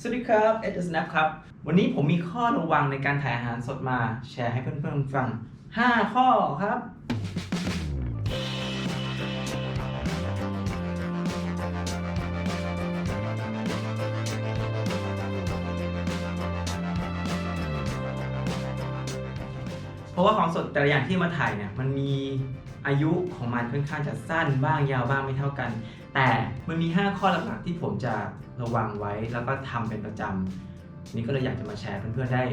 สวัสดีครับเอ็ดสแนปครับ วันนี้ผมมีข้อระวังในการถ่ายอาหารสดมา แชร์ให้เพื่อนๆฟัง 5 ข้อครับ ราะว่าของสดแต่ละอย่างที่มาถ่ายเนี่ยมันมีอายุของมันค่อนข้างจะสั้นบ้างยาวบ้างไม่เท่ากัน แต่มันมี 5 ข้อหลักๆที่ผมจะระวังไว้แล้วก็ทำเป็นประจำนี่ก็เลยอยากจะมาแชร์เพื่อนๆได้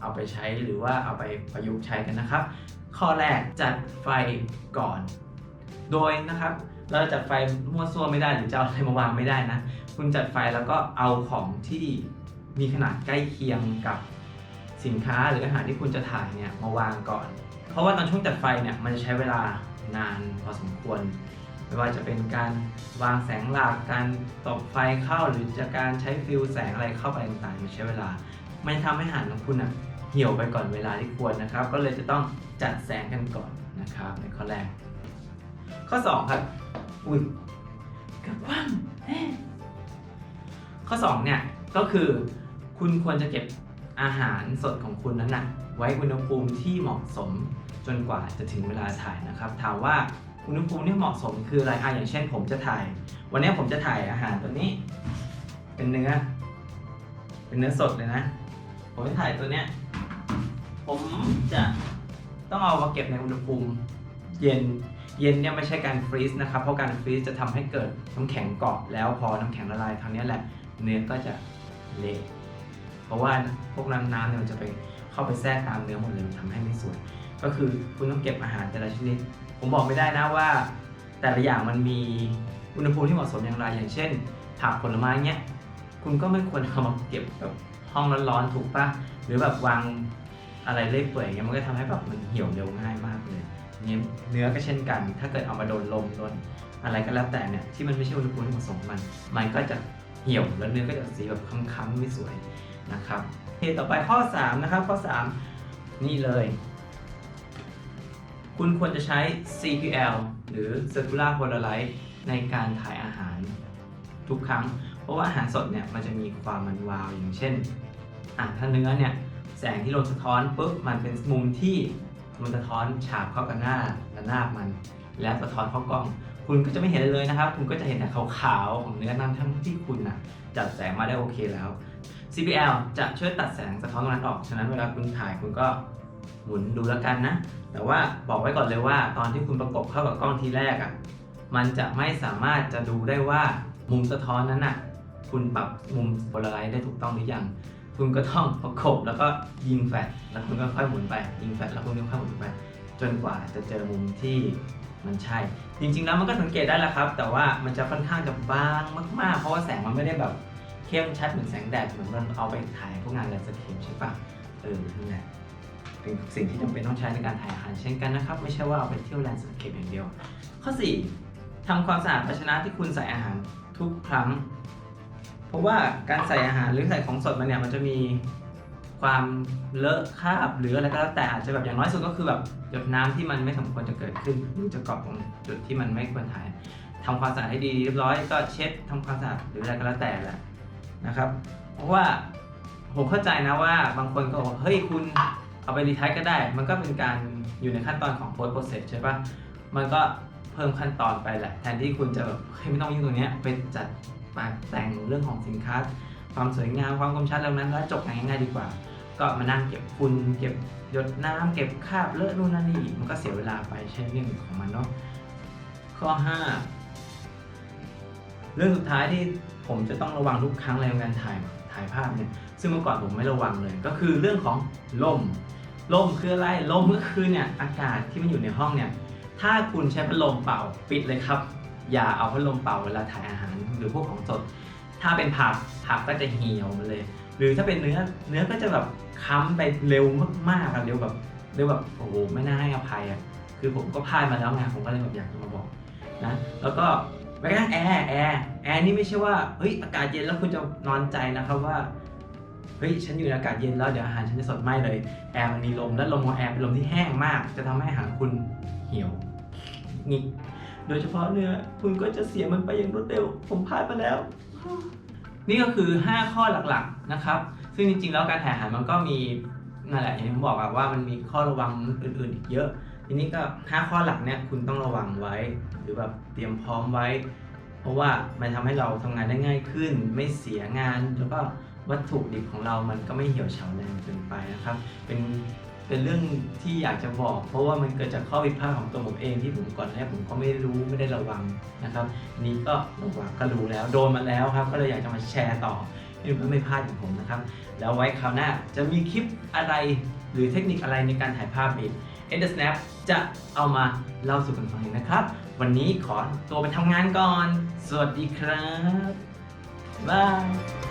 เอาไปใช้หรือว่าเอาไปประยุกต์ใช้กันนะครับ ข้อแรกจัดไฟก่อน โดยนะครับเราจัดไฟมั่วซั่วไม่ได้หรือจะเอาอะไรมาวางไม่ได้นะ คุณจัดไฟแล้วก็เอาของที่มีขนาดใกล้เคียงกับ สินค้าหรืออาหารที่คุณจะถ่ายเนี่ยมาวางก่อน เพราะว่าตอนช่วงจัดไฟเนี่ยมันจะใช้เวลานานพอสมควร ไม่ว่าจะเป็นการวางแสงหลักการตบไฟเข้าหรือจะการใช้ฟิลแสงอะไรเข้าไปต่างๆมันใช้เวลา มันทำให้อาหารของคุณอะเหี่ยวไปก่อนเวลาที่ควรนะครับ ก็เลยจะต้องจัดแสงกันก่อนนะครับในข้อแรก ข้อ 2 ครับ อุ้ยกับว่างข้อ 2 เนี่ยก็คือคุณควรจะเก็บ อาหารสดของคุณนั้นนะไว้อุณหภูมิที่เหมาะสมจนกว่าจะถึงเวลาถ่ายนะครับถามว่าอุณหภูมิที่เหมาะสมคืออะไรอะอย่างเช่น ผมจะถ่าย วันนี้ผมจะถ่ายอาหารตัวนี้ เป็นเนื้อ เป็นเนื้อสดเลยนะ ผมจะถ่ายตัวเนี้ยผมจะต้องเอามาเก็บในอุณหภูมิเย็นเย็นเนี่ยไม่ใช่การฟรีซนะครับ เพราะการฟรีซจะทำให้เกิดน้ำแข็งเกาะแล้วพอน้ำแข็งละลายครั้งนี้แหละ เนื้อก็จะเละ เพราะว่าพวกน้ำน้ำเนี่ยมันจะไปเข้าไปแทรกตามเนื้อหมดเลยมันทำให้ไม่สวย ก็คือคุณต้องเก็บอาหารแต่ละชนิด ผมบอกไม่ได้นะว่า แต่ละอย่างมันมีอุณหภูมิที่เหมาะสมอย่างไร อย่างเช่น ผักผลไม้เนี้ยคุณก็ไม่ควรเอามาเก็บแบบห้องร้อนๆถูกปะหรือแบบวางอะไรเล่ยเปื่อยเงี้ยมันก็ทำให้แบบมันเหี่ยวเร็วง่ายมากเลยเนี่ยเนื้อก็เช่นกัน ถ้าเกิดเอามาโดนลมโดนอะไรก็แล้วแต่เนี่ยที่มันไม่ใช่อุณหภูมิที่เหมาะสมมัน มันก็จะเหี่ยวแล้วเนื้อก็จะสีแบบค้ำๆไม่สวย นะครับเคต่อไปข้อ3นะครับข้อ 3 นี่เลย คุณควรจะใช้ CPL หรือ Circular Polaroid ในการถ่ายอาหารทุกครั้ง เพราะว่าอาหารสดเนี่ยมันจะมีความมันวาวอย่างเช่นอะถ้าเนื้อเนี่ยแสงที่ลงสะท้อนปุ๊บมันเป็นมุมที่มันสะท้อนฉาบเข้ากับหน้าและหน้ามัน แล้วสะท้อนเข้ากล้อง คุณก็จะไม่เห็นอะไรเลยนะครับ คุณก็จะเห็นแต่ขาวๆของเนื้อนั้นทั้งที่คุณนะจัดแสงมาได้โอเคแล้ว CPL จะช่วยตัดแสงสะท้อนตรงนั้นออก ฉะนั้นเวลาคุณถ่ายคุณก็หมุนดูแล้วกันนะ แต่ว่าบอกไว้ก่อนเลยว่า ตอนที่คุณประกบเข้ากับกล้องทีแรกอะ่ะ มันจะไม่สามารถจะดูได้ว่ามุมสะท้อนนั้นน่ะ คุณปรับมุมโพลาไรซ์ได้ถูกต้องหรือยัง คุณก็ต้องประกบแล้วก็ยิงแฟลชแล้วคุณก็ค่อยหมุนไป ยิงแฟลชแล้วคุณก็ค่อยหมุนไป จนกว่าจะเจอมุมที่มันใช่ จริงๆแล้วมันก็สังเกตได้แหละครับ แต่ว่ามันจะค่อนข้างจะบางมาก ๆ เพราะว่าแสงมันไม่ได้แบบ เข้มชัดเหมือนแสงแดดเหมือนมันเอาไปถ่ายพวกงานแลนด์สเคปใช่ปะเออนั่นแหละเป็นสิ่งที่จำเป็นต้องใช้ในการถ่ายอาหารเช่นกันนะครับ ไม่ใช่ว่าเอาไปเที่ยวแลนด์สเคปอย่างเดียว ข้อ 4ทำความสะอาดภาชนะที่คุณใส่อาหารทุกครั้ง เพราะว่าการใส่อาหารหรือใส่ของสดมาเนี่ยมันจะมีความเลอะคราบหรืออะไรก็แล้วแต่อาจจะแบบอย่างน้อยสุดก็คือแบบหยดน้ำที่มันไม่สมควรจะเกิดขึ้นหรือจะเกาะตรงจุดที่มันไม่ควรถ่ายทำความสะอาดให้ดีเรียบร้อยก็เช็ดทำความสะอาดหรืออะไรก็แล้วแต่แหละ นะครับ เพราะว่าผมเข้าใจนะว่าบางคนก็บอกเฮ้ยคุณเอาไปรีทายก็ได้ มันก็เป็นการอยู่ในขั้นตอนของ post process ใช่ปะมันก็เพิ่มขั้นตอนไปแหละ แทนที่คุณจะแบบเฮ้ยไม่ต้องยุ่งตรงนี้ยไปจัดมาแต่งเรื่องของสินค้า ความสวยงามความคมชัดแล้วนั้นแล้วจบงานง่ายๆดีกว่า ก็มานั่งเก็บฝุ่นเก็บหยดน้ำเก็บคราบเลอะนู่นนั่นนี่มันก็เสียเวลาไปใช่เรื่องของมันเนาะข้อ 5 เรื่องสุดท้ายที่ ผมจะต้องระวังทุกครั้งในการถ่ายถ่ายภาพเนี่ยซึ่งเมื่อก่อนผมไม่ระวังเลย ก็คือเรื่องของลมลมคืออะไรลมก็คือเนี่ยอากาศที่มันอยู่ในห้องเนี่ยถ้าคุณใช้พัดลมเป่าปิดเลยครับ อย่าเอาพัดลมเป่าเวลาถ่ายอาหารหรือพวกของสด ถ้าเป็นผักผักก็จะเหี่ยวมาเลย หรือถ้าเป็นเนื้อเนื้อก็จะแบบค้ำไปเร็วมากๆอะเร็วแบบเร็วแบบโอ้โหไม่น่าให้อภัยอะคือผมก็พลาดมาแล้วไงผมก็เลยแบบอยากจะมาบอกนะแล้วก็ แม้กระทั่งแอร์แอร์แอร์นี่ไม่ใช่ว่าเฮ้ยอากาศเย็นแล้วคุณจะนอนใจนะครับว่าเฮ้ยฉันอยู่ในอากาศเย็นแล้วเดี๋ยวอาหารฉันจะสดไม่เลยแอร์มันมีลมและลมของแอร์เป็นลมที่แห้งมาก จะทำให้อาหารคุณเหี่ยวงิกโดยเฉพาะเนื้อคุณก็จะเสียมันไปอย่างรวดเร็วผมพลาดมาแล้ว นี่ก็คือ 5 ข้อหลักๆนะครับ ซึ่งจริงๆแล้วการถ่ายอาหารมันก็มีนั่นแหละอย่างที่ผมบอกอะว่ามันมีข้อระวังอื่นๆอีกเยอะ ทีนี้ก็5ข้อหลักเนี่ยคุณต้องระวังไว้ หรือแบบเตรียมพร้อมไว้ เพราะว่ามันทำให้เราทำงานได้ง่ายขึ้น ไม่เสียงาน แล้วก็วัตถุดิบของเรามันก็ไม่เหี่ยวเฉาแรงเกินไปนะครับ เป็นเป็นเรื่องที่อยากจะบอก เพราะว่ามันเกิดจากข้อผิดพลาดของตัวผมเองที่ผมก่อนแรกผมก็ไม่รู้ไม่ได้ระวังนะครับนนี้ก็ระวังก็รู้แล้วโดนมาแล้วครับ ก็เลยอยากจะมาแชร์ต่อให้เพื่อนไม่พลาดอย่างผมนะครับ แล้วไว้คราวหน้าจะมีคลิปอะไรหรือเทคนิคอะไรในการถ่ายภาพอีก e d Snap จะเอามาเล่าสู่กันฟังนะครับ วันนี้ขอตัวไปทำงานก่อน สวัสดีครับบาย